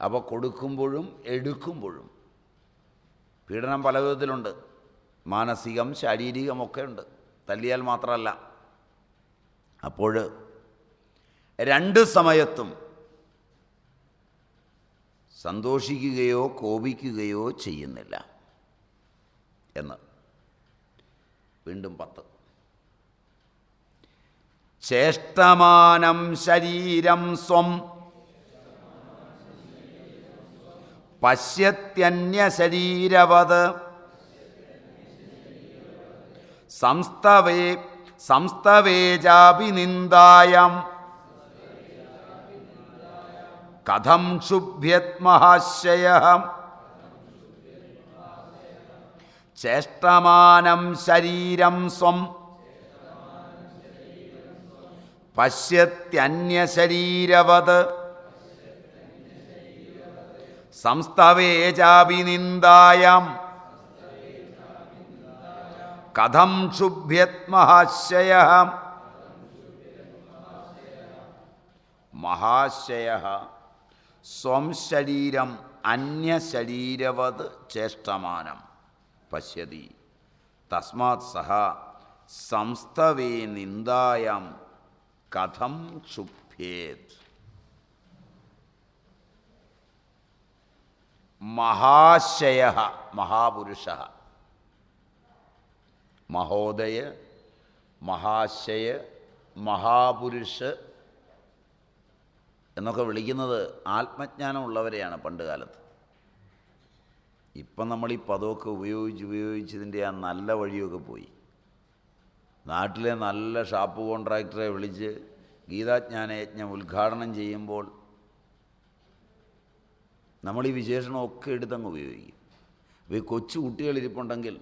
അപ്പോൾ കൊടുക്കുമ്പോഴും എടുക്കുമ്പോഴും. പീഡനം പല വിധത്തിലുണ്ട്. മാനസികം ശാരീരികമൊക്കെ ഉണ്ട്. തല്ലിയാൽ മാത്രമല്ല. അപ്പോൾ രണ്ട് സമയത്തും സന്തോഷിക്കുകയോ കോപിക്കുകയോ ചെയ്യുന്നില്ല എന്ന്. വീണ്ടും പത്ത്. ചേഷ്ടമാനം ശരീരം സ്വം പശ്യത്യന്യശരീരവത്. സംസ്തവേ സംസ്തവേജാഭിനിന്ദായം കഥം ക്ഷുഭ്യത്മഹാശയ ചേഷ്ടമാനം ശരീരം സ്വം. പശ്യത്യന്യശരീരവത്. സംസ്തവേജാഭിനിന്ദായം കഥം ക്ഷുഭ്യത്മഹാശയ മഹാശയ സ്വം ശരീരം അന്യശരീരവത് ചേഷ്ടമാനം പശ്യതി. തസ്മാത് സഹ സംസ്തവേ നിന്ദായം കഥം ക്ഷുഭ്യേത് മഹാശയ മഹാപുരുഷ. മഹോദയ മഹാശയ മഹാപുരുഷ എന്നൊക്കെ വിളിക്കുന്നത് ആത്മജ്ഞാനമുള്ളവരെയാണ് പണ്ട് കാലത്ത്. ഇപ്പം നമ്മൾ ഈ പദമൊക്കെ ഉപയോഗിച്ച് ഉപയോഗിച്ചതിന്റെ ആ നല്ല വഴിയൊക്കെ പോയി. നാട്ടിലെ നല്ല ഷാപ്പ് കോൺട്രാക്ടറെ വിളിച്ച് ഗീതാജ്ഞാനയജ്ഞം ഉദ്ഘാടനം ചെയ്യുമ്പോൾ നമ്മൾ ഈ വിശേഷണമൊക്കെ എടുത്തങ്ങ് ഉപയോഗിക്കും. അപ്പോൾ ഈ കൊച്ചു കുട്ടികളിരിപ്പുണ്ടെങ്കിൽ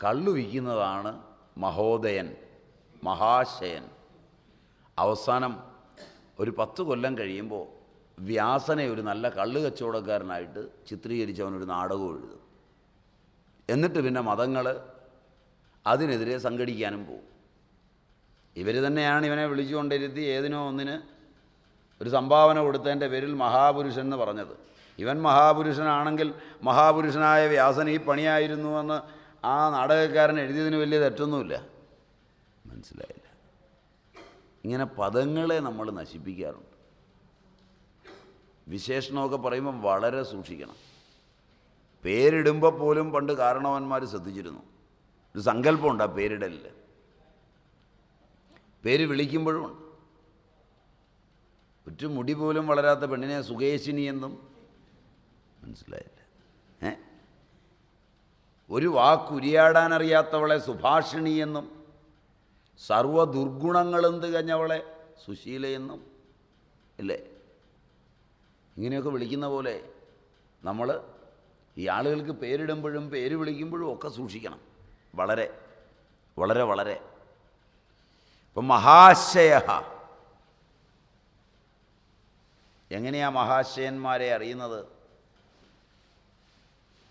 കള്ളു വിൽക്കുന്നതാണ് മഹോദയൻ മഹാശയൻ. അവസാനം ഒരു പത്ത് കൊല്ലം കഴിയുമ്പോൾ വ്യാസനെ ഒരു നല്ല കള്ളു കച്ചവടക്കാരനായിട്ട് ചിത്രീകരിച്ച് അവനൊരു നാടകം എഴുതും. എന്നിട്ട് പിന്നെ മതങ്ങൾ അതിനെതിരെ സംഘടിക്കാനും പോകും ഇവർ തന്നെയാണ് ഇവനെ വിളിച്ചുകൊണ്ടിരുത്തി ഏതിനോ ഒന്നിന് ഒരു സംഭാവന കൊടുത്തതിന്റെ പേരിൽ മഹാപുരുഷൻ എന്ന് പറഞ്ഞത്. ഇവൻ മഹാപുരുഷനാണെങ്കിൽ മഹാപുരുഷനായ വ്യാസൻ ഈ പണിയായിരുന്നുവെന്ന് ആ നാടകക്കാരൻ എഴുതിയതിന് വലിയ തെറ്റൊന്നുമില്ല. മനസ്സിലായില്ല. ഇങ്ങനെ പദങ്ങളെ നമ്മൾ നശിപ്പിക്കാറുണ്ട്. വിശേഷണമൊക്കെ പറയുമ്പോൾ വളരെ സൂക്ഷിക്കണം. പേരിടുമ്പോൾ പോലും പണ്ട് കാരണവന്മാർ ശ്രദ്ധിച്ചിരുന്നു. ഒരു സങ്കല്പമുണ്ട് ആ പേരിടലിൽ. പേര് വിളിക്കുമ്പോഴും ഉണ്ട്. ഒറ്റ മുടി പോലും വളരാത്ത പെണ്ണിനെ സുകേശിനി എന്നും മനസ്സിലായില്ല. ഏ? ഒരു വാക്കുരിയാടാൻ അറിയാത്തവളെ സുഭാഷിണി എന്നും സർവ ദുർഗുണങ്ങളും തികഞ്ഞവളെ സുശീലയെന്നും അല്ലേ ഇങ്ങനെയൊക്കെ വിളിക്കുന്ന പോലെ നമ്മൾ ഈ ആളുകൾക്ക് പേരിടുമ്പോഴും പേര് വിളിക്കുമ്പോഴും ഒക്കെ സൂക്ഷിക്കണം. വളരെ വളരെ വളരെ. ഇപ്പം മഹാശയ. എങ്ങനെയാ മഹാശയന്മാരെ അറിയുന്നത്?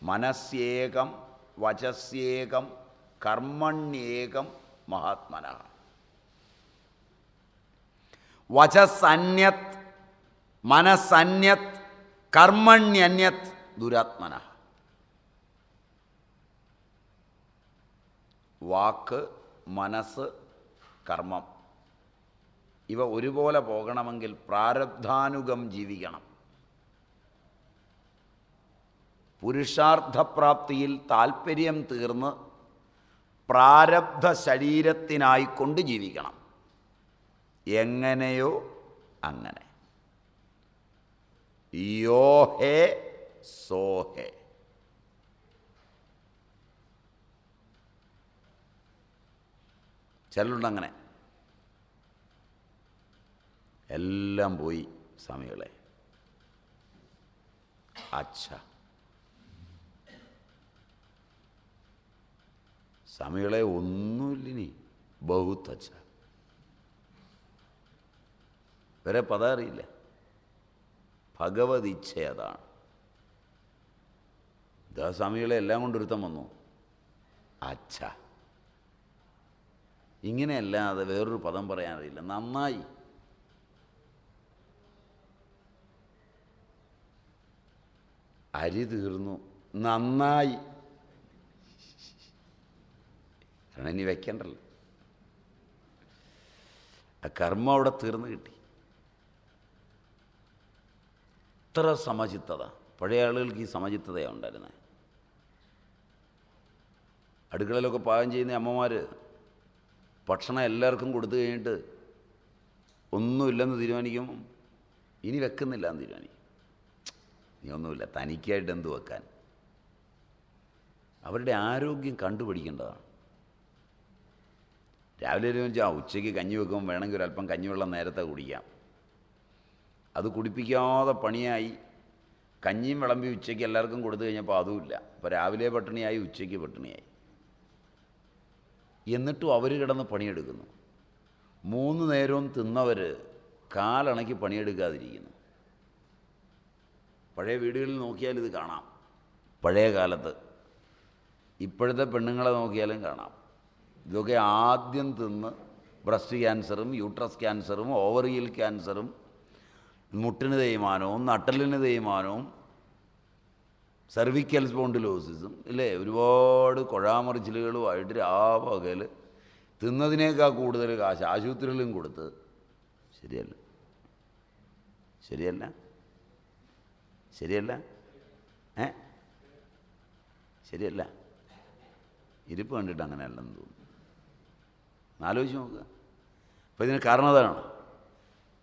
മനസ്യേകം വചസ്യേകം കർമ്മണ്യേകം മഹാത്മന. വചസന്യത് മനസ്സന്യത് കർമ്മണ്യന്യത് ദുരാത്മന. വാക്ക് മനസ്സ് കർമ്മം. ഇവ ഒരുപോലെ പോകണമെങ്കിൽ പ്രാരബ്ധാനുഗം ജീവിക്കണം. പുരുഷാർത്ഥപ്രാപ്തിയിൽ താൽപ്പര്യം തീർന്ന് പ്രാരബ്ധ ശരീരത്തിനായിക്കൊണ്ട് ജീവിക്കണം. എങ്ങനെയോ അങ്ങനെ. യോഹേ ഹേ സോ ഹേ ചിലരുണ്ടങ്ങനെ. എല്ലാം പോയി സ്വാമികളെ. അച്ഛ. സ്വാമികളെ ഒന്നുമില്ലിനി. ബഹുത്തച്ച വരെ പദം അറിയില്ല. ഭഗവത് ഇച്ഛ അതാണ് ദാസ്വാമികളെ എല്ലാം കൊണ്ടൊരുത്തം വന്നു. അച്ഛ. ഇങ്ങനെയല്ലാതെ വേറൊരു പദം പറയാനറിയില്ല. നന്നായി. അരി തീർന്നു. നന്നായി. കാരണം ഇനി വെക്കണ്ടല്ലോ. ആ കർമ്മം അവിടെ തീർന്നു കിട്ടി. ഇത്ര സമചിത്തത. പഴയ ആളുകൾക്ക് ഈ സമചിത്തതയാണ് ഉണ്ടായിരുന്നത്. അടുക്കളയിലൊക്കെ പാകം ചെയ്യുന്ന അമ്മമാർ ഭക്ഷണം എല്ലാവർക്കും കൊടുത്തു കഴിഞ്ഞിട്ട് ഒന്നുമില്ലെന്ന് തീരുമാനിക്കും ഇനി വെക്കുന്നില്ല എന്ന് തീരുമാനിക്കും. ഇനി ഒന്നുമില്ല. തനിക്കായിട്ട് എന്ത് വെക്കാൻ? അവരുടെ ആരോഗ്യം കണ്ടുപിടിക്കേണ്ടതാണ്. രാവിലെ ഒരു വെച്ചാൽ ഉച്ചയ്ക്ക് കഞ്ഞി വെക്കുമ്പോൾ വേണമെങ്കിൽ ഒരു അല്പം കഞ്ഞിവെള്ളം നേരത്തെ കുടിക്കാം. അത് കുടിപ്പിക്കാതെ പണിയായി. കഞ്ഞിയും വിളമ്പി ഉച്ചയ്ക്ക് എല്ലാവർക്കും കൊടുത്തു കഴിഞ്ഞപ്പോൾ അതുമില്ല അപ്പോൾ രാവിലെ പട്ടിണിയായി ഉച്ചയ്ക്ക് പട്ടിണിയായി. എന്നിട്ടും അവർ കിടന്ന് പണിയെടുക്കുന്നു. മൂന്ന് നേരവും തിന്നവർ കാലണക്കി പണിയെടുക്കാതിരിക്കുന്നു. പഴയ വീടുകളിൽ നോക്കിയാൽ ഇത് കാണാം. പഴയ കാലത്ത് ഇപ്പോഴത്തെ പെണ്ണുങ്ങളെ നോക്കിയാലും കാണാം. ഇതൊക്കെ ആദ്യം തിന്ന് ബ്രസ്റ്റ് ക്യാൻസറും യൂട്രസ് ക്യാൻസറും ഓവറിയൽ ക്യാൻസറും മുട്ടിന് തേയ്മാനവും നട്ടലിന് തേയ്മാനവും സെർവിക്കൽ സ്പോണ്ടിലോസിസും ഇല്ലേ? ഒരുപാട് കുഴാമറിച്ചിലുകളുമായിട്ട് രാപകൽ തിന്നതിനേക്കാൾ കൂടുതൽ കാശ് ആശുപത്രിയിലും കൊടുത്ത്. ശരിയല്ല. ശരിയല്ല. ശരിയല്ല. ഏ? ശരിയല്ല. ഇരിപ്പ് കണ്ടിട്ട് അങ്ങനെയല്ലെന്ന് തോന്നുന്നു. ആലോചിച്ച് നോക്കുക അപ്പോൾ ഇതിന് കാരണം അതാണ്.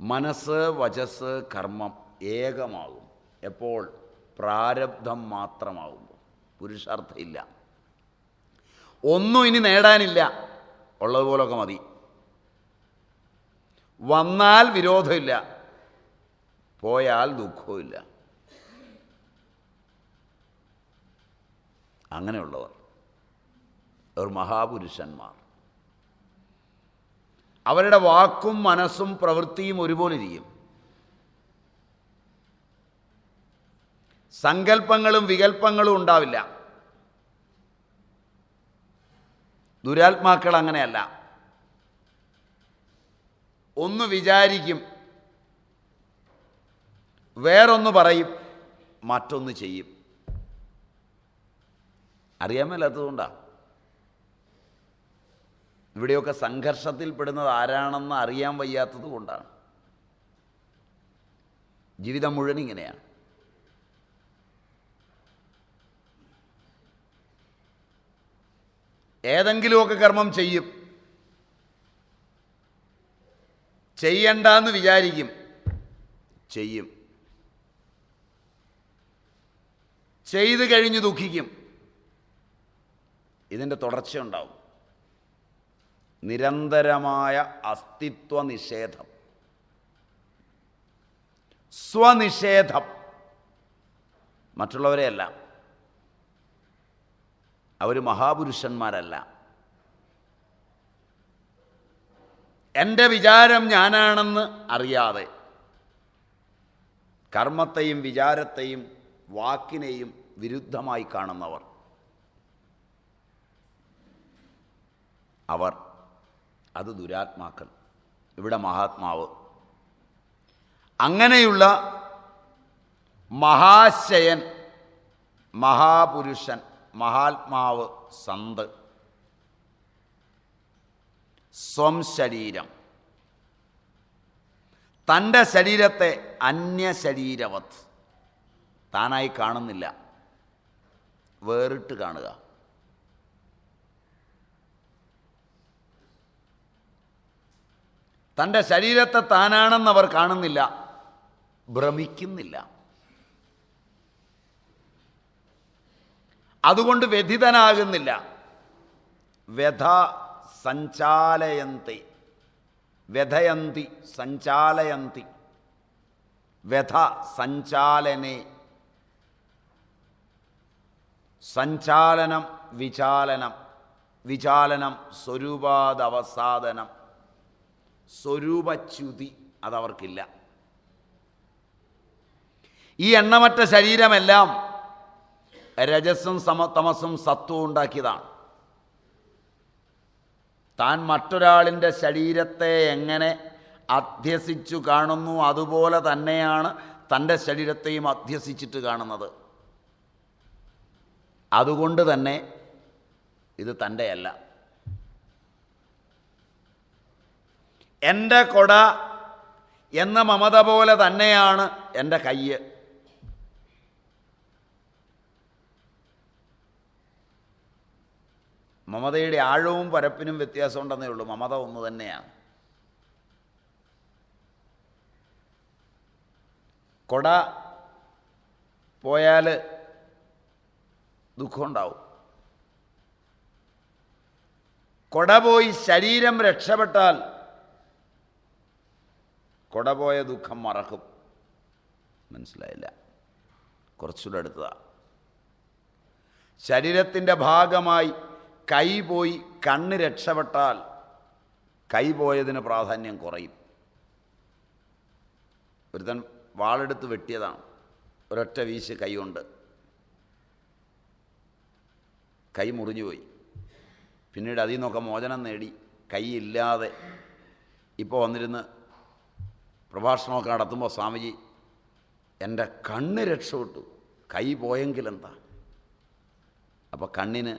മനസ്സ് വചസ് കർമ്മം ഏകമാകും. എപ്പോൾ? പ്രാരബ്ധം മാത്രമാകുമ്പോൾ. പുരുഷാർത്ഥമില്ല. ഒന്നും ഇനി നേടാനില്ല. ഉള്ളതുപോലൊക്കെ മതി. വന്നാൽ വിരോധമില്ല. പോയാൽ ദുഃഖവുമില്ല. അങ്ങനെയുള്ളവർ. അവർ മഹാപുരുഷന്മാർ. അവരുടെ വാക്കും മനസ്സും പ്രവൃത്തിയും ഒരുപോലെ ഇരിക്കും സങ്കല്പങ്ങളും വികല്പങ്ങളും ഉണ്ടാവില്ല. ദുരാത്മാക്കൾ അങ്ങനെയല്ല. ഒന്ന് വിചാരിക്കും വേറൊന്ന് പറയും മറ്റൊന്ന് ചെയ്യും. അറിയാൻ മേലാത്തതുകൊണ്ടാണ് ഇവിടെയൊക്കെ സംഘർഷത്തിൽപ്പെടുന്നത് ആരാണെന്ന് അറിയാൻ വയ്യാത്തത് കൊണ്ടാണ്. ജീവിതം മുഴുവൻ ഇങ്ങനെയാണ്. ഏതെങ്കിലുമൊക്കെ കർമ്മം ചെയ്യും. ചെയ്യണ്ടെന്ന് വിചാരിക്കും. ചെയ്യും. ചെയ്തു കഴിഞ്ഞ് ദുഃഖിക്കും. ഇതിന്റെ തുടർച്ചയുണ്ടാവും. നിരന്തരമായ അസ്തിത്വ നിഷേധം സ്വനിഷേധം മറ്റുള്ളവരെയല്ല അവർ മഹാപുരുഷന്മാരല്ല. എന്റെ വിചാരം ഞാനാണെന്ന് അറിയാതെ കർമ്മത്തെയും വിചാരത്തെയും വാക്കിനെയും വിരുദ്ധമായി കാണുന്നവർ. അവർ അത് ദുരാത്മാക്കൾ. ഇവിടെ മഹാത്മാവ്. അങ്ങനെയുള്ള മഹാശയൻ മഹാപുരുഷൻ മഹാത്മാവ് സന്ത്. സ്വം ശരീരം. തന്റെ ശരീരത്തെ അന്യശരീരവത്. താനായി കാണുന്നില്ല. വേറിട്ട് കാണുക. തന്റെ ശരീരത്തെ താനാണെന്ന് അവർ കാണുന്നില്ല. ഭ്രമിക്കുന്നില്ല. അതുകൊണ്ട് വ്യഥിതനാകുന്നില്ല. വ്യഥ സഞ്ചാലയന്തി. വ്യഥയന്തി സഞ്ചാലയന്തി. വ്യഥ സഞ്ചാലനെ. സഞ്ചാലനം വിചാലനം. വിചാലനം സ്വരൂപാദവസാദനം. സ്വരൂപച്യുതി അതവർക്കില്ല. ഈ എണ്ണമറ്റ ശരീരമെല്ലാം രജസ്സും സമ തമസും സത്വവും ഉണ്ടാക്കിയതാണ്. താൻ മറ്റൊരാളിന്റെ ശരീരത്തെ എങ്ങനെ അധ്യസിച്ചു കാണുന്നു അതുപോലെ തന്നെയാണ് തന്റെ ശരീരത്തെയും അധ്യസിച്ചിട്ട് കാണുന്നത്. അതുകൊണ്ട് തന്നെ ഇത് തന്റെയല്ല. എന്റെ കൊട എന്ന മമത പോലെ തന്നെയാണ് എന്റെ കയ്യ്. മമതയുടെ ആഴവും പരപ്പിനും വ്യത്യാസമുണ്ടെന്നേ ഉള്ളൂ. മമത ഒന്ന് തന്നെയാണ്. കൊട പോയാൽ ദുഃഖമുണ്ടാവും കൊട പോയി ശരീരം രക്ഷപ്പെട്ടാൽ കൊട പോയ ദുഃഖം മറക്കും. മനസ്സിലായില്ല. കുറച്ചുകൂടെ അടുത്തതാണ് ശരീരത്തിന്റെ ഭാഗമായി കൈ പോയി കണ്ണ് രക്ഷപ്പെട്ടാൽ കൈ പോയതിന് പ്രാധാന്യം കുറയും. ഒരുത്തൻ വാളെടുത്ത് വെട്ടിയതാണ്. ഒരൊറ്റ വീശ് കൈകൊണ്ട്. കൈ മുറിഞ്ഞുപോയി പിന്നീട് അതിൽ നിന്നൊക്കെ മോചനം നേടി. കൈയില്ലാതെ ഇപ്പോൾ വന്നിരുന്ന് പ്രഭാഷണമൊക്കെ നടത്തുമ്പോൾ സ്വാമിജി എന്റെ കണ്ണ് രക്ഷപ്പെട്ടു. കൈ പോയെങ്കിൽ എന്താ അപ്പോൾ കണ്ണിന്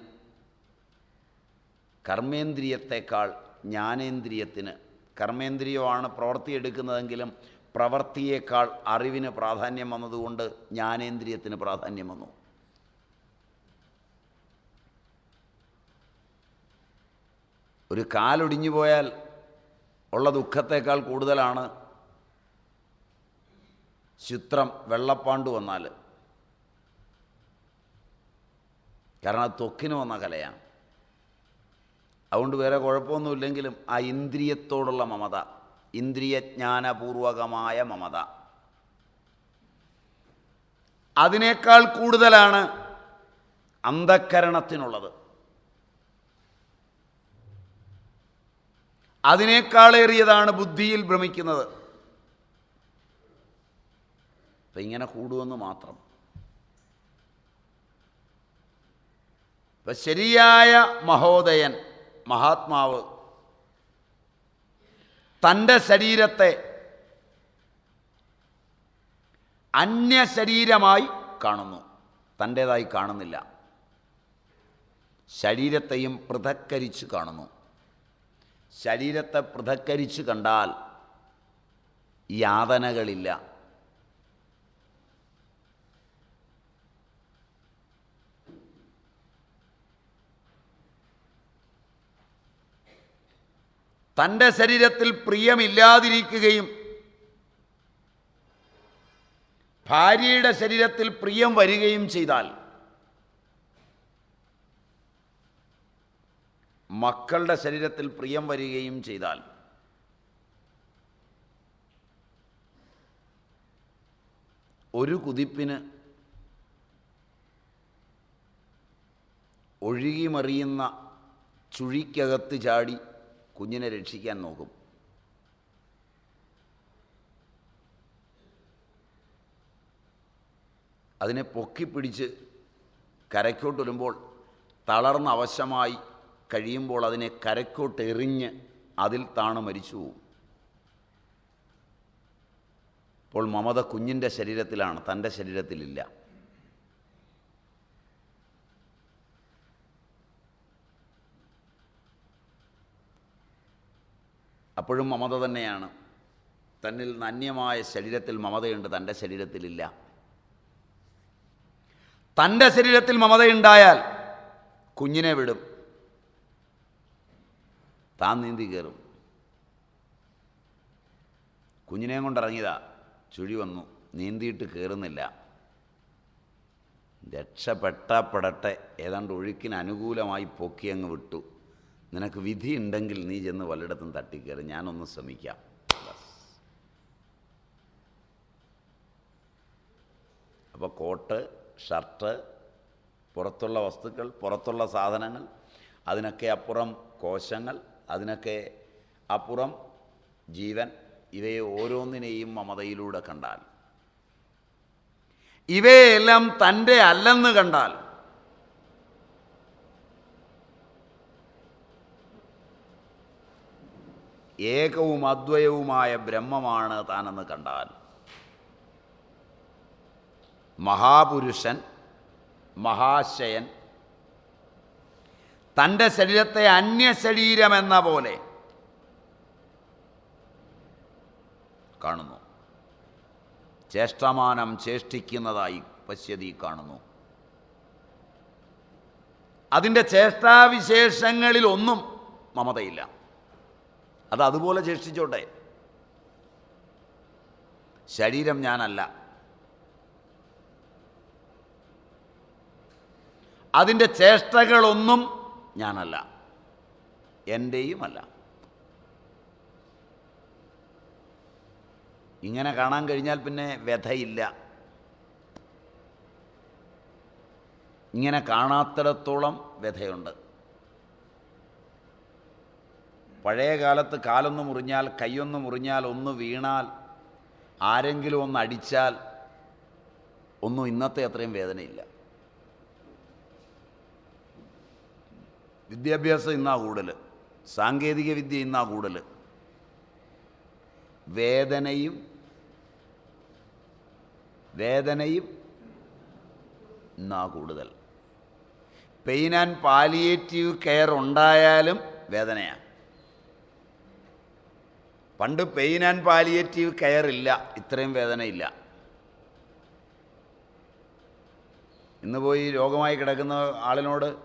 കർമ്മേന്ദ്രിയത്തെക്കാൾ ജ്ഞാനേന്ദ്രിയത്തിന് കർമ്മേന്ദ്രിയമാണ് പ്രവൃത്തി എടുക്കുന്നതെങ്കിലും പ്രവൃത്തിയേക്കാൾ അറിവിന് പ്രാധാന്യം വന്നതുകൊണ്ട് ജ്ഞാനേന്ദ്രിയത്തിന് പ്രാധാന്യം വന്നു. ഒരു കാലൊടിഞ്ഞു പോയാൽ ഉള്ള ദുഃഖത്തേക്കാൾ കൂടുതലാണ് ചിത്രം വെള്ളപ്പാണ്ട് വന്നാൽ കാരണം അത് ത്വക്കിന് വന്ന കലയാണ്. അതുകൊണ്ട് വേറെ കുഴപ്പമൊന്നുമില്ലെങ്കിലും ആ ഇന്ദ്രിയത്തോടുള്ള മമത ഇന്ദ്രിയജ്ഞാനപൂർവകമായ മമത. അതിനേക്കാൾ കൂടുതലാണ് അന്ധക്കരണത്തിനുള്ളത് അതിനേക്കാളേറിയതാണ് ബുദ്ധിയിൽ ഭ്രമിക്കുന്നത്. അപ്പം ഇങ്ങനെ കൂടുമെന്ന് മാത്രം. ഇപ്പം ശരിയായ മഹോദയൻ മഹാത്മാവ് തന്റെ ശരീരത്തെ അന്യ ശരീരമായി കാണുന്നു. തന്റേതായി കാണുന്നില്ല. ശരീരത്തെയും പൃഥക്കരിച്ച് കാണുന്നു. ശരീരത്തെ പൃഥക്കരിച്ച് കണ്ടാൽ യാതനകളില്ല. തന്റെ ശരീരത്തിൽ പ്രിയമില്ലാതിരിക്കുകയും ഭാര്യയുടെ ശരീരത്തിൽ പ്രിയം വരികയും ചെയ്താൽ മക്കളുടെ ശരീരത്തിൽ പ്രിയം വരികയും ചെയ്താൽ ഒരു കുതിപ്പിന് ഒഴുകിമറിയുന്ന ചുഴിക്കകത്ത് ചാടി കുഞ്ഞിനെ രക്ഷിക്കാൻ നോക്കും. അതിനെ പൊക്കിപ്പിടിച്ച് കരയ്ക്കോട്ടൊരുമ്പോൾ തളർന്ന അവശമായി കഴിയുമ്പോൾ അതിനെ കരയ്ക്കോട്ടെറിഞ്ഞ് അതിൽ താണു മരിച്ചു പോവും. അപ്പോൾ മമത കുഞ്ഞിന്റെ ശരീരത്തിലാണ് തന്റെ ശരീരത്തിലില്ല. അപ്പോഴും മമത തന്നെയാണ്. തന്നിൽ നന്യമായ ശരീരത്തിൽ മമതയുണ്ട് തന്റെ ശരീരത്തിലില്ല. തന്റെ ശരീരത്തിൽ മമതയുണ്ടായാൽ കുഞ്ഞിനെ വിടും. താൻ നീന്തി കയറും. കുഞ്ഞിനെയും കൊണ്ടിറങ്ങിയതാ. ചുഴി വന്നു. നീന്തിയിട്ട് കയറുന്നില്ല. രക്ഷപ്പെട്ടപ്പെടട്ടെ ഏതാണ്ട് ഒഴുക്കിന് അനുകൂലമായി പൊക്കി അങ്ങ് വിട്ടു. നിനക്ക് വിധി ഉണ്ടെങ്കിൽ നീ ചെന്ന് വല്ലയിടത്തും തട്ടിക്കയറി ഞാനൊന്ന് ശ്രമിക്കാം. അപ്പോൾ കോട്ട് ഷർട്ട് പുറത്തുള്ള വസ്തുക്കൾ പുറത്തുള്ള സാധനങ്ങൾ അതിനൊക്കെ അപ്പുറം കോശങ്ങൾ അതിനൊക്കെ അപ്പുറം ജീവൻ ഇവയെ ഓരോന്നിനെയും മമതയിലൂടെ കണ്ടാൽ. ഇവയെല്ലാം തന്റെ അല്ലെന്ന് കണ്ടാൽ ഏകവും അദ്വയവുമായ ബ്രഹ്മമാണ് താനെന്ന് കണ്ടാൽ. മഹാപുരുഷൻ മഹാശയൻ തന്റെ ശരീരത്തെ അന്യശരീരമെന്ന പോലെ കാണുന്നു. ചേഷ്ടമാനം ചേഷ്ടിക്കുന്നതായി പശ്യതി കാണുന്നു. അതിന്റെ ചേഷ്ടാവിശേഷങ്ങളിൽ ഒന്നും മമതയില്ല. അത് അതുപോലെ ചേഷ്ടിച്ചോട്ടെ ശരീരം ഞാനല്ല. അതിന്റെ ചേഷ്ടകളൊന്നും ഞാനല്ല. എന്റെയുമല്ല ഇങ്ങനെ കാണാൻ കഴിഞ്ഞാൽ പിന്നെ വ്യഥയില്ല. ഇങ്ങനെ കാണാത്തിടത്തോളം വ്യഥയുണ്ട്. പഴയ കാലത്ത് കാലൊന്ന് മുറിഞ്ഞാൽ കൈയൊന്ന് മുറിഞ്ഞാൽ ഒന്ന് വീണാൽ ആരെങ്കിലും ഒന്ന് അടിച്ചാൽ ഒന്നും ഇന്നത്തെ അത്രയും വേദനയില്ല. വിദ്യാഭ്യാസം ഇന്നാ കൂടുതൽ. സാങ്കേതിക വിദ്യ ഇന്നാ കൂടുതൽ. വേദനയും വേദനയും ഇന്നാ കൂടുതൽ. പെയിൻ ആൻഡ് പാലിയേറ്റീവ് കെയർ ഉണ്ടായാലും വേദനയാണ് പണ്ട് പെയിൻ ആൻഡ് പാലിയേറ്റീവ് കെയർ ഇല്ല ഇത്രയും വേദനയില്ല ഇന്ന് പോയി രോഗമായി കിടക്കുന്ന ആളിനോട്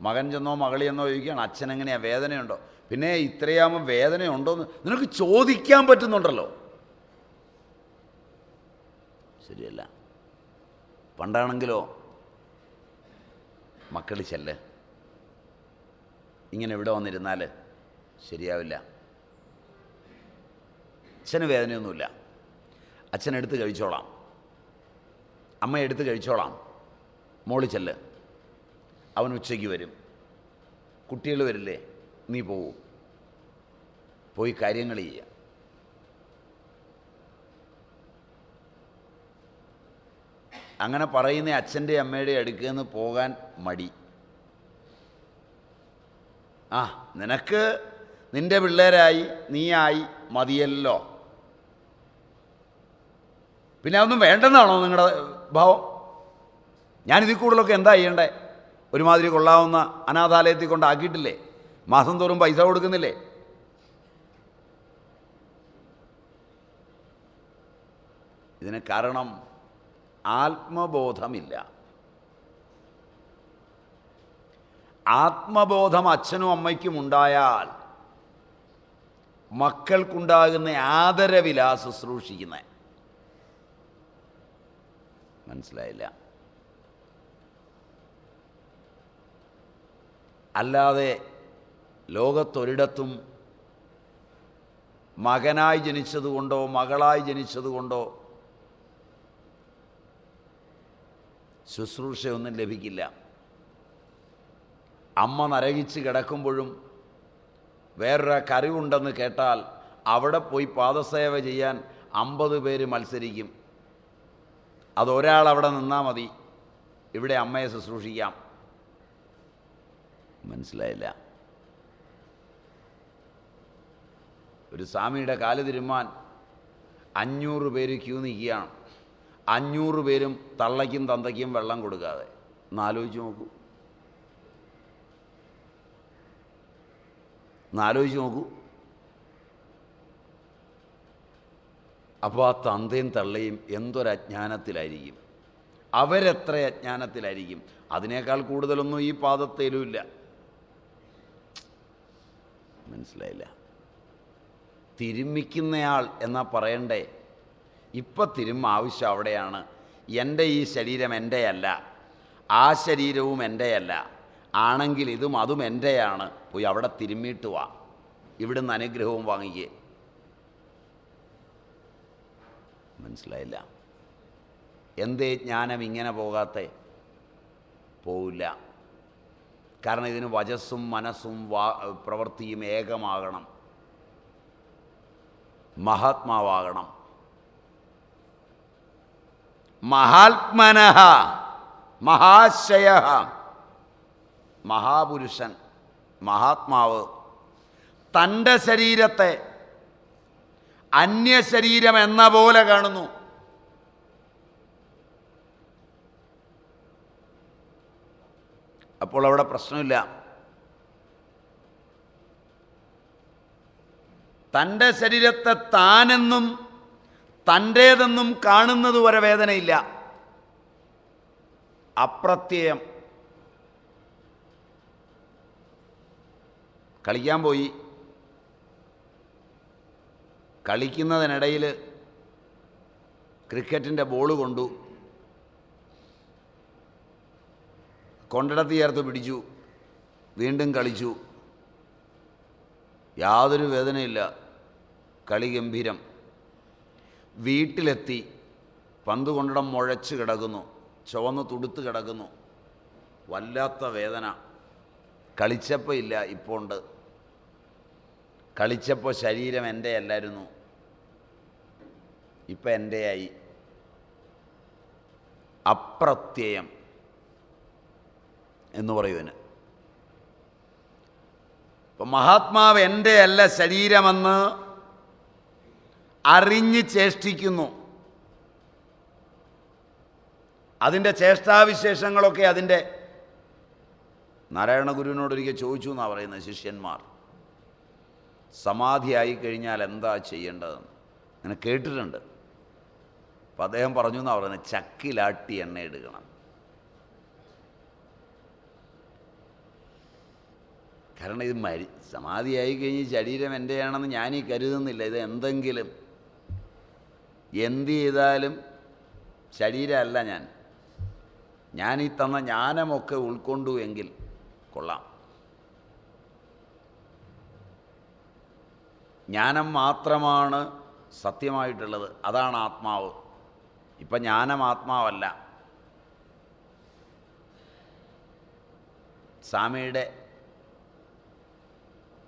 മകൻ ചെന്നോ മകളി എന്നോ ചോദിക്കുകയാണ് അച്ഛൻ എങ്ങനെയാണ് വേദനയുണ്ടോ? പിന്നെ ഇത്രയാകുമ്പോൾ വേദനയുണ്ടോയെന്ന് നിനക്ക് ചോദിക്കാൻ പറ്റുന്നുണ്ടല്ലോ. ശരിയല്ല. പണ്ടാണെങ്കിലോ മക്കൾ ചെല്ല്. ഇങ്ങനെ ഇവിടെ വന്നിരുന്നാൽ ശരിയാവില്ല. അച്ഛന് വേദനയൊന്നുമില്ല. അച്ഛൻ എടുത്ത് കഴിച്ചോളാം. അമ്മ എടുത്ത് കഴിച്ചോളാം. മോളി ചെല്ല്. അവൻ ഉച്ചയ്ക്ക് വരും. കുട്ടികൾ വരില്ലേ നീ പോവും. പോയി കാര്യങ്ങൾ ചെയ്യുക. അങ്ങനെ പറയുന്ന അച്ഛന്റെ അമ്മയുടെ അടുക്കൽ നിന്ന് പോകാൻ മടി. ആ നിനക്ക് നിന്റെ പിള്ളേരായി നീയായി മതിയല്ലോ. പിന്നെ അതൊന്നും വേണ്ടെന്നാണോ നിങ്ങളുടെ ഭാവം? ഞാനിതിൽ കൂടുതലൊക്കെ എന്താ ചെയ്യണ്ടേ? ഒരുമാതിരി കൊള്ളാവുന്ന അനാഥാലയത്തിൽ കൊണ്ടാക്കിയിട്ടില്ലേ? മാസം തോറും പൈസ കൊടുക്കുന്നില്ലേ? ഇതിന് കാരണം ആത്മബോധമില്ല. ആത്മബോധം അച്ഛനും അമ്മയ്ക്കും ഉണ്ടായാൽ മക്കൾക്കുണ്ടാകുന്ന ആദരവിലാ ശുശ്രൂഷിക്കുന്നത് മനസ്സിലായില്ല? അല്ലാതെ ലോകത്തൊരിടത്തും മകനായി ജനിച്ചതുകൊണ്ടോ മകളായി ജനിച്ചതുകൊണ്ടോ ശുശ്രൂഷയൊന്നും ലഭിക്കില്ല. അമ്മ നരകിച്ച് കിടക്കുമ്പോഴും വേറൊരാൾക്ക് അറിവുണ്ടെന്ന് കേട്ടാൽ അവിടെ പോയി പാദസേവ ചെയ്യാൻ അമ്പത് പേര് മത്സരിക്കും. അതൊരാൾ അവിടെ നിന്നാൽ മതി. ഇവിടെ അമ്മയെ ശുശ്രൂഷിക്കാം. മനസ്സിലായില്ല. ഒരു സ്വാമിയുടെ കാൽ തിരുമാൻ അഞ്ഞൂറ് പേര് ക്യൂ നിൽക്കുകയാണ്. അഞ്ഞൂറ് പേരും തള്ളയ്ക്കും തന്തയ്ക്കും വെള്ളം കൊടുക്കാതെ. എന്നാലോചിച്ച് നോക്കൂ. ഒന്നാലോചിച്ച് നോക്കൂ. അപ്പോൾ ആ തന്തയും തള്ളയും എന്തൊരജ്ഞാനത്തിലായിരിക്കും? അവരെത്ര അജ്ഞാനത്തിലായിരിക്കും? അതിനേക്കാൾ കൂടുതലൊന്നും ഈ പാദത്തേലും ഇല്ല മനസ്സിലായില്ല. തിരുമ്മിക്കുന്നയാൾ എന്നാ പറയണ്ടേ? ഇപ്പം തിരുമ്മ ആവശ്യം അവിടെയാണ്. എന്റെ ഈ ശരീരം എന്റെയല്ല. ആ ശരീരവും എന്റെയല്ല. ആണെങ്കിൽ ഇതും അതും എന്റെയാണ് പോയി അവിടെ തിരുമ്മിയിട്ട് വാ. ഇവിടുന്ന് അനുഗ്രഹവും വാങ്ങിക്കേ. മനസ്സിലായില്ല? എന്തേ ജ്ഞാനം ഇങ്ങനെ പോകാത്ത? പോവില്ല. കാരണം ഇതിന് വജസ്സും മനസ്സും വാ പ്രവൃത്തിയും ഏകമാകണം. മഹാത്മാവാകണം. മഹാത്മനഹ മഹാശയ മഹാപുരുഷൻ മഹാത്മാവ് തന്റെ ശരീരത്തെ അന്യശരീരം എന്ന പോലെ കാണുന്നു. അപ്പോൾ അവിടെ പ്രശ്നമില്ല. തന്റെ ശരീരത്തെ താനെന്നും തന്റേതെന്നും കാണുന്നത് വരെ വേദനയില്ല. അപ്രത്യയം. കളിക്കാൻ പോയി. കളിക്കുന്നതിനിടയിൽ ക്രിക്കറ്റിന്റെ ബോൾ കൊണ്ടു. കൊണ്ടിടത്ത് ചേർത്ത് പിടിച്ചു. വീണ്ടും കളിച്ചു. യാതൊരു വേദനയില്ല. കളി ഗംഭീരം. വീട്ടിലെത്തി. പന്ത് കൊണ്ടിടം മുഴച്ച് കിടക്കുന്നു. ചുവന്ന് തുടുത്ത് കിടക്കുന്നു. വല്ലാത്ത വേദന. കളിച്ചപ്പോൾ ഇല്ല ഇപ്പോൾ ഉണ്ട്. കളിച്ചപ്പോൾ ശരീരം എന്റെ അല്ലായിരുന്നു ഇപ്പം എന്റെയായി അപ്രത്യയം എന്ന് പറയുന്നതിന് ഇപ്പം മഹാത്മാവ് എന്റെ അല്ല ശരീരമെന്ന് അറിഞ്ഞ് ചേഷ്ടിക്കുന്നു. അതിന്റെ ചേഷ്ടാവിശേഷങ്ങളൊക്കെ അതിന്റെ നാരായണ ഗുരുവിനോടൊരിക്കൽ ചോദിച്ചു എന്നാണ് പറയുന്നത് ശിഷ്യന്മാർ സമാധിയായി കഴിഞ്ഞാൽ എന്താ ചെയ്യേണ്ടതെന്ന്. അങ്ങനെ കേട്ടിട്ടുണ്ട്. അപ്പം അദ്ദേഹം പറഞ്ഞു എന്നാണ് പറയുന്നത് ചക്കിലാട്ടി എണ്ണ എടുക്കണം. കാരണം ഇത് മരി സമാധിയായി കഴിഞ്ഞ് ശരീരം എന്റെയാണെന്ന് ഞാനീ കരുതുന്നില്ല. ഇത് എന്തെങ്കിലും എന്ത് ചെയ്താലും ശരീരമല്ല ഞാൻ. ഞാൻ ഈ തന്ന ജ്ഞാനമൊക്കെ ഉൾക്കൊണ്ടു എങ്കിൽ കൊള്ളാം. ജ്ഞാനം മാത്രമാണ് സത്യമായിട്ടുള്ളത്. അതാണ് ആത്മാവ്. ഇപ്പം ജ്ഞാനം ആത്മാവല്ല. സ്വാമിയുടെ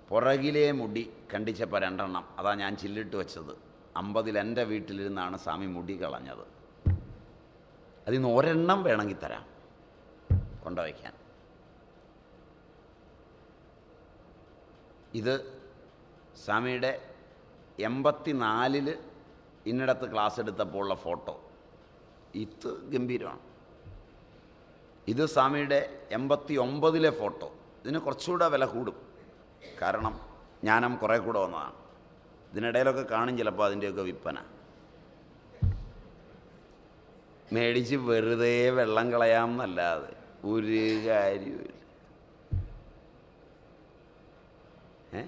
പുറകിലെ മുടി കണ്ടിച്ചപ്പോൾ രണ്ടെണ്ണം. അതാ ഞാൻ ചില്ലിട്ട് വെച്ചത്. അമ്പതിൽ എന്റെ വീട്ടിലിരുന്നാണ് സ്വാമി മുടി കളഞ്ഞത്. അതിൽ നിന്ന് ഒരെണ്ണം വേണമെങ്കിൽ തരാം. കൊണ്ടുവയ്ക്കാൻ. ഇത് സ്വാമിയുടെ എൺപത്തി നാലിൽ ഇന്നിടത്ത് ക്ലാസ് എടുത്തപ്പോൾ ഉള്ള ഫോട്ടോ. ഇത് ഗംഭീരമാണ്. ഇത് സ്വാമിയുടെ എൺപത്തി ഒമ്പതിലെ ഫോട്ടോ. ഇതിന് കുറച്ചുകൂടെ വില കൂടും. കാരണം ജ്ഞാനം കുറേ കൂടെ വന്നതാണ്. ഇതിനിടയിലൊക്കെ കാണും ചിലപ്പോൾ അതിന്റെയൊക്കെ വിൽപ്പന. മേടിച്ച് വെറുതെ വെള്ളം കളയാമെന്നല്ലാതെ ഒരു കാര്യമില്ല ഏ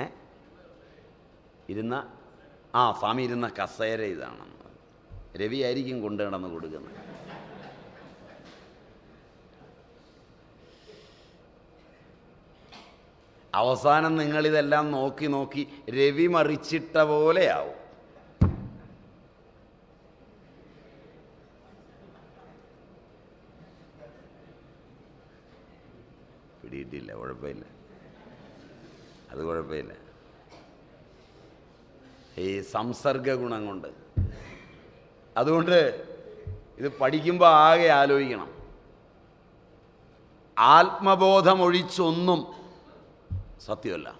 ഏ ഇരുന്ന ആ സ്വാമി ഇരുന്ന കസേര ഇതാണെന്ന് രവി ആയിരിക്കും കൊണ്ടു കിടന്ന് കൊടുക്കുന്നത്. അവസാനം നിങ്ങളിതെല്ലാം നോക്കി നോക്കി രവി മറിച്ചിട്ട പോലെയാവും. പിടിയിട്ടില്ല കുഴപ്പമില്ല. അത് കുഴപ്പമില്ല. ഈ സംസർഗ ഗുണം കൊണ്ട്. അതുകൊണ്ട് ഇത് പഠിക്കുമ്പോൾ ആകെ ആലോചിക്കണം. ആത്മബോധമൊഴിച്ചൊന്നും സത്യമല്ല.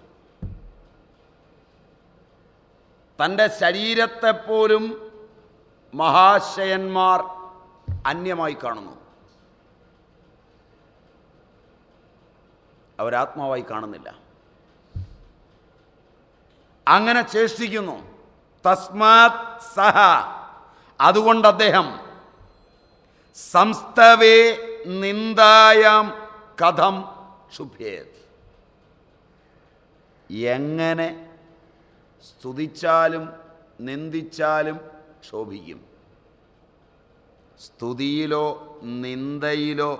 തന്റെ ശരീരത്തെപ്പോലും മഹാശയന്മാർ അന്യമായി കാണുന്നു. അവരാത്മാവായി കാണുന്നില്ല. അങ്ങനെ ചേഷ്ടിക്കുന്നു. തസ്മാത് സഹ. അതുകൊണ്ട് അദ്ദേഹം സംസ്ഥവേ നിന്ദായം കഥം ക്ഷുഭ്യേത് എങ്ങനെ സ്തുതിച്ചാലും നിന്ദിച്ചാലും ശോഭിക്കും സ്തുതിയിലോ നിന്ദയിലോ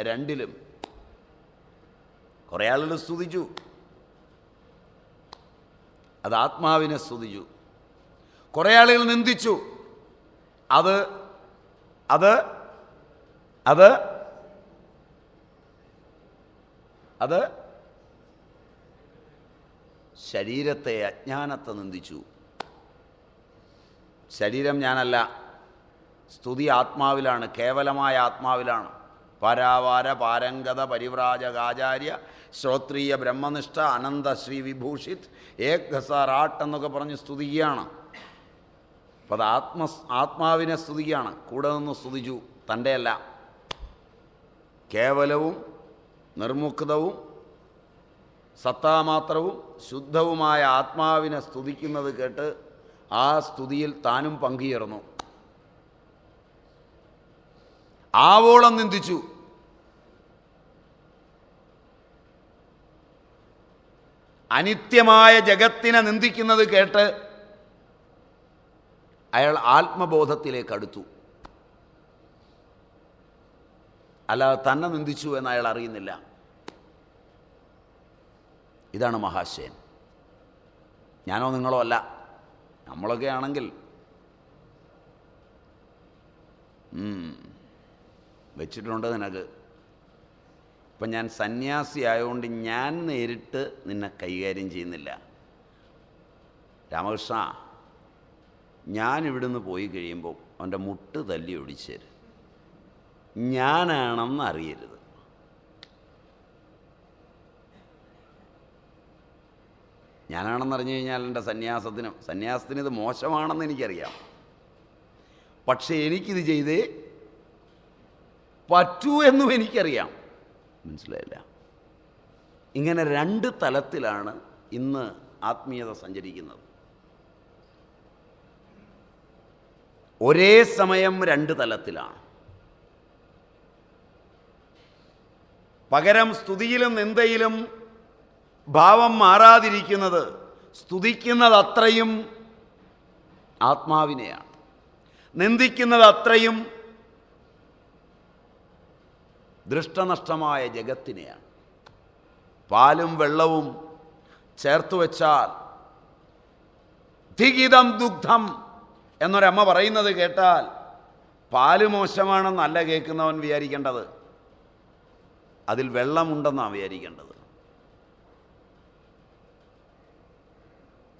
രണ്ടിലും. കുറേ ആളുകൾ സ്തുതിച്ചു. അത് ആത്മാവിനെ സ്തുതിച്ചു. കുറേ ആളുകൾ നിന്ദിച്ചു. അത് അത് അത് അത് ശരീരത്തെ അജ്ഞാനത്തെ നിന്ദിച്ചു. ശരീരം ഞാനല്ല സ്തുതി ആത്മാവിലാണ് കേവലമായ ആത്മാവിലാണ്. പരാവാര പാരംഗത പരിവ്രാജകാചാര്യ ശ്രോത്രീയ ബ്രഹ്മനിഷ്ഠ അനന്ത ശ്രീ വിഭൂഷിത് ഏകസാറാട്ട് എന്നൊക്കെ പറഞ്ഞ് സ്തുതിക്കുകയാണ്. അപ്പം അത് ആത്മ ആത്മാവിനെ സ്തുതിക്കുകയാണ്. കൂടെ നിന്ന് സ്തുതിച്ചു. തന്റെയല്ല. കേവലവും നിർമുക്തവും സത്താമാത്രവും ശുദ്ധവുമായ ആത്മാവിനെ സ്തുതിക്കുന്നത് കേട്ട് ആ സ്തുതിയിൽ താനും പങ്കുചേർന്നു. ആവോളം നിന്ദിച്ചു. അനിത്യമായ ജഗത്തിനെ നിന്ദിക്കുന്നത് കേട്ട് അയാൾ ആത്മബോധത്തിലേക്ക് അടുത്തു. അല്ലാതെ തന്നെ നിന്ദിച്ചു എന്ന് അയാൾ അറിയുന്നില്ല. ഇതാണ് മഹാശയൻ. ഞാനോ നിങ്ങളോ അല്ല. നമ്മളൊക്കെ ആണെങ്കിൽ. വെച്ചിട്ടുണ്ട് നിനക്ക്. ഇപ്പം ഞാൻ സന്യാസി ആയതുകൊണ്ട് ഞാൻ നേരിട്ട് നിന്നെ കൈകാര്യം ചെയ്യുന്നില്ല. രാമകൃഷ്ണ ഞാൻ ഇവിടുന്ന് പോയി കഴിയുമ്പോൾ അവന്റെ മുട്ട് തല്ലി ഒടിച്ചേരും ഞാനാണെന്ന് അറിയരുത്. ഞാനാണെന്ന് അറിഞ്ഞു കഴിഞ്ഞാൽ എന്റെ സന്യാസത്തിനും സന്യാസത്തിന് ഇത് മോശമാണെന്ന് എനിക്കറിയാം. പക്ഷേ എനിക്കിത് ചെയ്തേ പറ്റൂ എന്നും എനിക്കറിയാം. മനസ്സിലായില്ല. ഇങ്ങനെ രണ്ട് തലത്തിലാണ് ഇന്ന് ആത്മീയത സഞ്ചരിക്കുന്നത്. ഒരേ സമയം രണ്ട് തലത്തിലാണ്. പകരം സ്തുതിയിലും നിന്ദയിലും ഭാവം മാറാതിരിക്കുന്നത് സ്തുതിക്കുന്നത് അത്രയും ആത്മാവിനെയാണ്. നിന്ദിക്കുന്നത് അത്രയും ദൃഷ്ടനഷ്ടമായ ജഗത്തിനെയാണ്. പാലും വെള്ളവും ചേർത്ത് വെച്ചാൽ ധിഗിതം ദുഗ്ധം എന്നൊരമ്മ പറയുന്നത് കേട്ടാൽ പാൽ മോശമാണെന്നല്ല കേൾക്കുന്നവൻ വിചാരിക്കേണ്ടത്. അതിൽ വെള്ളമുണ്ടെന്നാണ് വിചാരിക്കേണ്ടത്.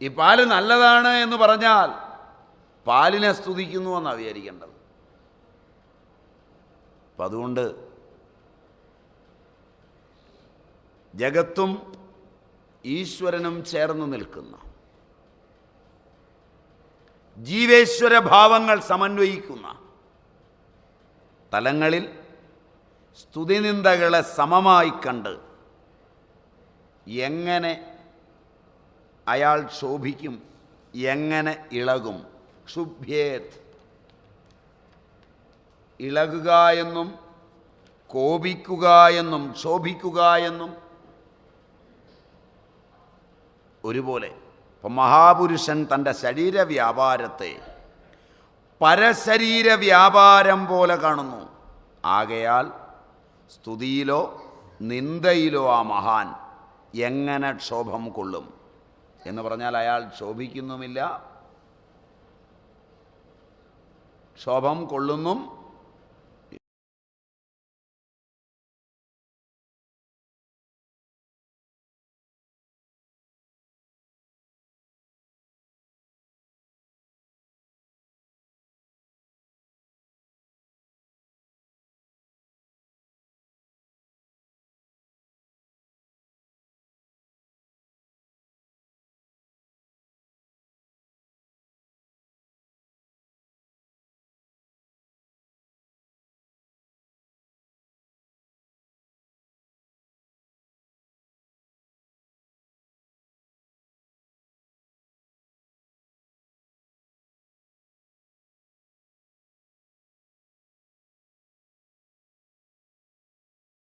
ഈ പാൽ നല്ലതാണ് എന്ന് പറഞ്ഞാൽ പാലിനെ സ്തുതിക്കുന്നു എന്നാണ് വിചാരിക്കേണ്ടത്. അപ്പം അതുകൊണ്ട് ജഗത്തും ഈശ്വരനും ചേർന്ന് നിൽക്കുന്ന. ജീവേശ്വര ഭാവങ്ങൾ സമന്വയിക്കുന്ന തലങ്ങളിൽ സ്തുതിനിന്ദകളെ സമമായി കണ്ട് എങ്ങനെ അയാൾ ശോഭിക്കും എങ്ങനെ ഇളകും. ക്ഷുഭ്യേത്. ഇളകുക എന്നും കോപിക്കുക എന്നും ശോഭിക്കുക എന്നും ഒരുപോലെ. ഇപ്പം മഹാപുരുഷൻ തന്റെ ശരീര വ്യാപാരത്തെ പരശരീര വ്യാപാരം പോലെ കാണുന്നു. ആകയാൽ സ്തുതിയിലോ നിന്ദയിലോ ആ മഹാൻ എങ്ങനെ ക്ഷോഭം കൊള്ളും? എന്ന് പറഞ്ഞാൽ അയാൾ ക്ഷോഭിക്കുന്നുമില്ല. ക്ഷോഭം കൊള്ളുന്നും